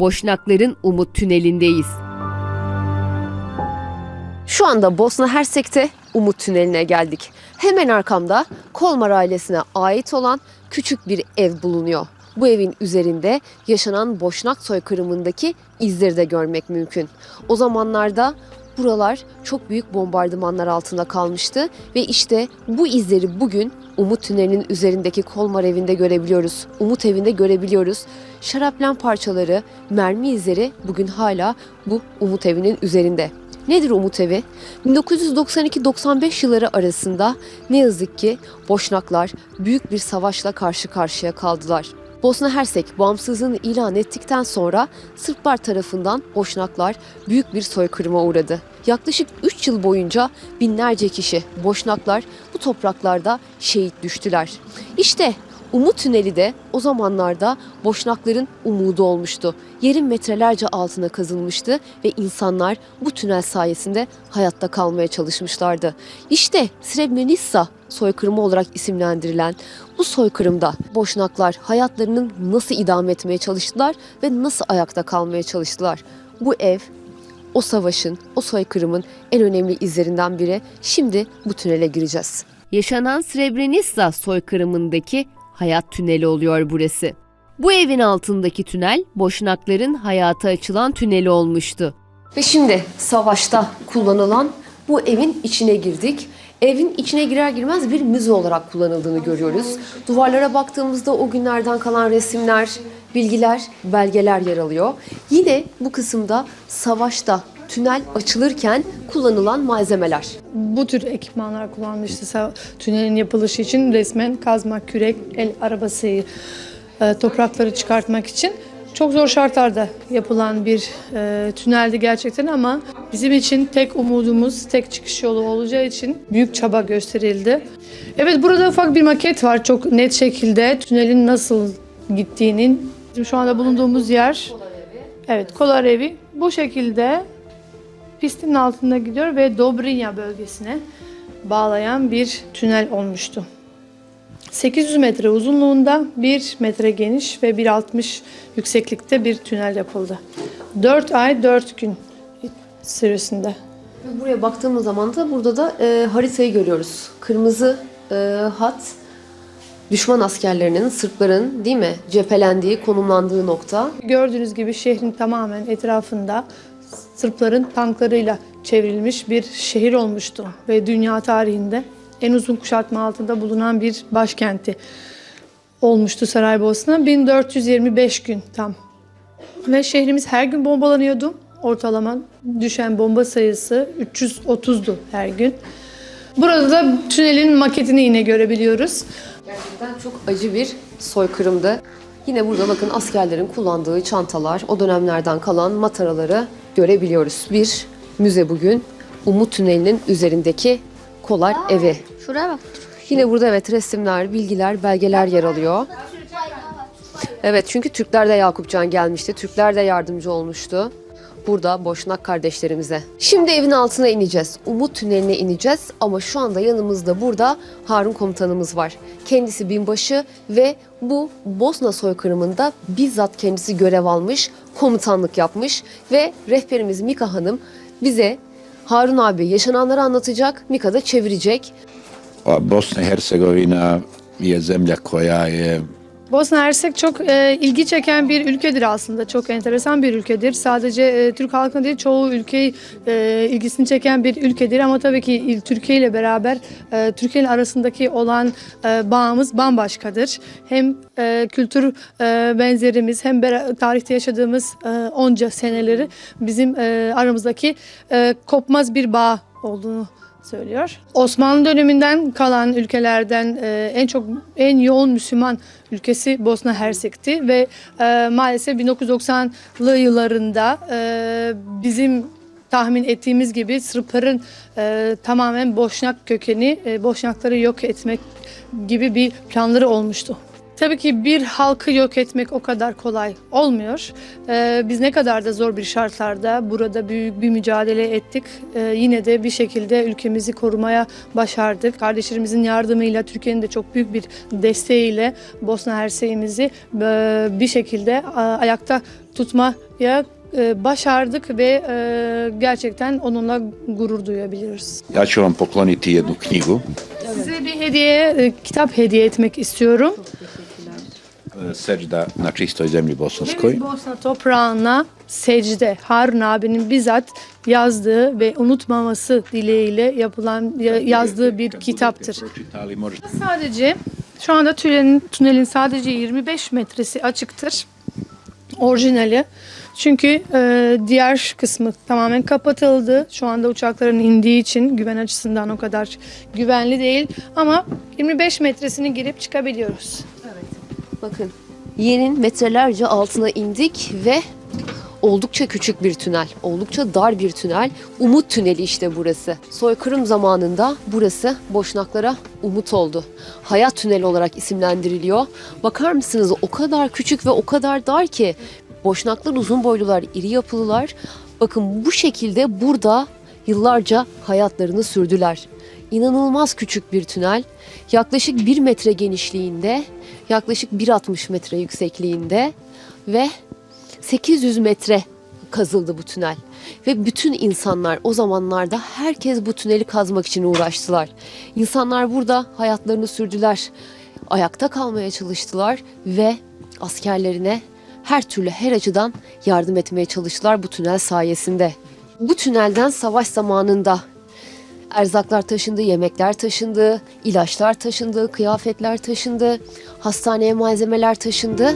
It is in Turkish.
Boşnakların Umut Tüneli'ndeyiz. Şu anda Bosna Hersek'te Umut Tüneli'ne geldik. Hemen arkamda Kolmar ailesine ait olan küçük bir ev bulunuyor. Bu evin üzerinde yaşanan Boşnak soykırımındaki izleri de görmek mümkün. O zamanlarda buralar çok büyük bombardımanlar altında kalmıştı ve işte bu izleri bugün Umut Tüneli'nin üzerindeki Kolmar evinde görebiliyoruz. Umut evinde görebiliyoruz. Şaraplen parçaları, mermi izleri bugün hala bu Umut evinin üzerinde. Nedir Umut Evi? 1992-95 yılları arasında ne yazık ki Boşnaklar büyük bir savaşla karşı karşıya kaldılar. Bosna Hersek bağımsızlığını ilan ettikten sonra Sırplar tarafından Boşnaklar büyük bir soykırıma uğradı. Yaklaşık 3 yıl boyunca binlerce kişi Boşnaklar bu topraklarda şehit düştüler. İşte Umut Tüneli de o zamanlarda Boşnakların umudu olmuştu. Yerin metrelerce altına kazılmıştı ve insanlar bu tünel sayesinde hayatta kalmaya çalışmışlardı. İşte Srebrenica soykırımı olarak isimlendirilen bu soykırımda Boşnaklar hayatlarının nasıl idame etmeye çalıştılar ve nasıl ayakta kalmaya çalıştılar. Bu ev o savaşın, o soykırımın en önemli izlerinden biri. Şimdi bu tünele gireceğiz. Yaşanan Srebrenica soykırımındaki hayat tüneli oluyor burası. Bu evin altındaki tünel Boşnakların hayata açılan tüneli olmuştu. Ve şimdi savaşta kullanılan bu evin içine girdik. Evin içine girer girmez bir müze olarak kullanıldığını görüyoruz. Duvarlara baktığımızda o günlerden kalan resimler, bilgiler, belgeler yer alıyor. Yine bu kısımda savaşta tünel açılırken kullanılan malzemeler. Bu tür ekipmanlar kullanmıştı tünelin yapılışı için resmen kazma, kürek, el arabası, e, toprakları çıkartmak için. Çok zor şartlarda yapılan bir e, tüneldi gerçekten ama bizim için tek umudumuz, tek çıkış yolu olacağı için büyük çaba gösterildi. Evet burada ufak bir maket var çok net şekilde tünelin nasıl gittiğinin. Bizim şu anda bulunduğumuz yer, evet Kolar Evi bu şekilde pistin altında gidiyor ve Dobrinja bölgesine bağlayan bir tünel olmuştu. 800 metre uzunluğunda, 1 metre geniş ve 1.60 yükseklikte bir tünel yapıldı. 4 ay 4 gün süresinde. Buraya baktığımız zaman da burada da e, haritayı görüyoruz. Kırmızı e, hat düşman askerlerinin, Sırpların değil mi cephelendiği, konumlandığı nokta. Gördüğünüz gibi şehrin tamamen etrafında Sırpların tanklarıyla çevrilmiş bir şehir olmuştu ve dünya tarihinde en uzun kuşatma altında bulunan bir başkenti olmuştu Saraybosna. 1425 gün tam. Ve şehrimiz her gün bombalanıyordu. Ortalama düşen bomba sayısı 330'du her gün. Burada da tünelin maketini yine görebiliyoruz. Gerçekten çok acı bir soykırımdı. Yine burada bakın askerlerin kullandığı çantalar, o dönemlerden kalan mataraları görebiliyoruz. Bir müze bugün Umut Tüneli'nin üzerindeki Kolar Evi. Şuraya bak. Yine burada evet resimler, bilgiler, belgeler yer alıyor. Evet çünkü Türkler de Yakupcan gelmişti. Türkler de yardımcı olmuştu. Burada Boşnak kardeşlerimize. Şimdi evin altına ineceğiz. Umut Tüneli'ne ineceğiz ama şu anda yanımızda burada Harun komutanımız var. Kendisi binbaşı ve bu Bosna soykırımında bizzat kendisi görev almış, komutanlık yapmış ve rehberimiz Mika Hanım bize Harun abi yaşananları anlatacak, Mika da çevirecek. Bosna i Hercegovina je zemlja koja je Bosna Hersek çok e, ilgi çeken bir ülkedir aslında. Çok enteresan bir ülkedir. Sadece e, Türk halkının değil çoğu ülkeyi e, ilgisini çeken bir ülkedir. Ama tabii ki Türkiye ile beraber e, Türkiye ile arasındaki olan e, bağımız bambaşkadır. Hem e, kültür e, benzerimiz hem tarihte yaşadığımız e, onca seneleri bizim e, aramızdaki e, kopmaz bir bağ olduğunu söylüyor. Osmanlı döneminden kalan ülkelerden e, en çok en yoğun Müslüman ülkesi Bosna Hersek'ti ve e, maalesef 1990'lı yıllarında e, bizim tahmin ettiğimiz gibi Sırpların e, tamamen Boşnak kökeni, e, Boşnakları yok etmek gibi bir planları olmuştu. Tabii ki bir halkı yok etmek o kadar kolay olmuyor. Ee, biz ne kadar da zor bir şartlarda burada büyük bir mücadele ettik. Ee, yine de bir şekilde ülkemizi korumaya başardık. Kardeşlerimizin yardımıyla, Türkiye'nin de çok büyük bir desteğiyle Bosna Hersek'imizi e, bir şekilde ayakta tutmaya e, başardık ve e, gerçekten onunla gurur duyabiliriz. Ja ću vam pokloniti jednu knjigu. Size bir hediye, e, kitap hediye etmek istiyorum. E, Seđda na čistoj zemlji bosanskoj. Bosna toprağına secde Harun abinin bizzat yazdığı ve unutmaması dileğiyle yapılan ya- yazdığı bir kitaptır. Sadece şu anda tünelin, tünelin sadece 25 metresi açıktır. Orijinali. Çünkü e, diğer kısmı tamamen kapatıldı. Şu anda uçakların indiği için güven açısından o kadar güvenli değil. Ama 25 metresini girip çıkabiliyoruz. Bakın yerin metrelerce altına indik ve oldukça küçük bir tünel, oldukça dar bir tünel. Umut Tüneli işte burası. Soykırım zamanında burası boşnaklara umut oldu. Hayat Tüneli olarak isimlendiriliyor. Bakar mısınız o kadar küçük ve o kadar dar ki boşnaklar uzun boylular, iri yapılılar. Bakın bu şekilde burada yıllarca hayatlarını sürdüler. İnanılmaz küçük bir tünel. Yaklaşık 1 metre genişliğinde, yaklaşık 1.60 metre yüksekliğinde ve 800 metre kazıldı bu tünel. Ve bütün insanlar o zamanlarda herkes bu tüneli kazmak için uğraştılar. İnsanlar burada hayatlarını sürdüler. Ayakta kalmaya çalıştılar ve askerlerine her türlü her açıdan yardım etmeye çalıştılar bu tünel sayesinde. Bu tünelden savaş zamanında Erzaklar taşındı, yemekler taşındı, ilaçlar taşındı, kıyafetler taşındı, hastaneye malzemeler taşındı.